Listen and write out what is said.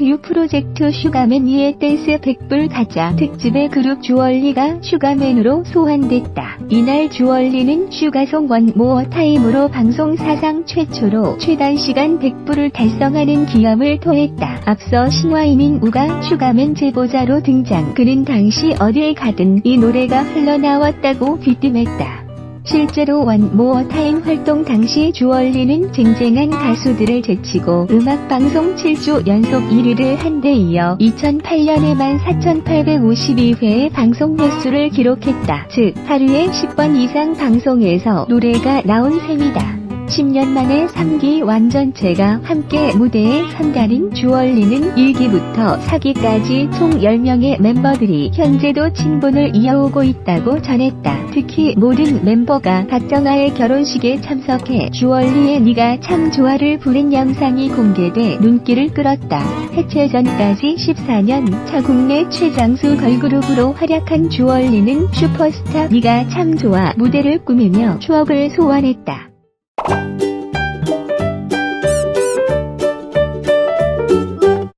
투유 프로젝트 슈가맨 이의 댄스 백불 가자 특집의 그룹 주얼리가 슈가맨으로 소환됐다. 이날 주얼리는 슈가송 원 모어 타임으로 방송 사상 최초로 최단 시간 100불을 달성하는 기염을 토했다. 앞서 신화인인 우가 슈가맨 제보자로 등장. 그는 당시 어딜 가든 이 노래가 흘러나왔다고 귀띔했다. 실제로 원 모어 타임 활동 당시 주얼리는 쟁쟁한 가수들을 제치고 음악방송 7주 연속 1위를 한 데 이어 2008년에만 4,852회의 방송 횟수를 기록했다. 즉, 하루에 10번 이상 방송에서 노래가 나온 셈이다. 10년 만에 3기 완전체가 함께 무대에 선달인 주얼리는 1기부터 4기까지 총 10명의 멤버들이 현재도 친분을 이어오고 있다고 전했다. 특히 모든 멤버가 박정아의 결혼식에 참석해 주얼리의 네가 참 좋아를 부른 영상이 공개돼 눈길을 끌었다. 해체 전까지 14년 차 국내 최장수 걸그룹으로 활약한 주얼리는 슈퍼스타 네가 참 좋아 무대를 꾸미며 추억을 소환했다.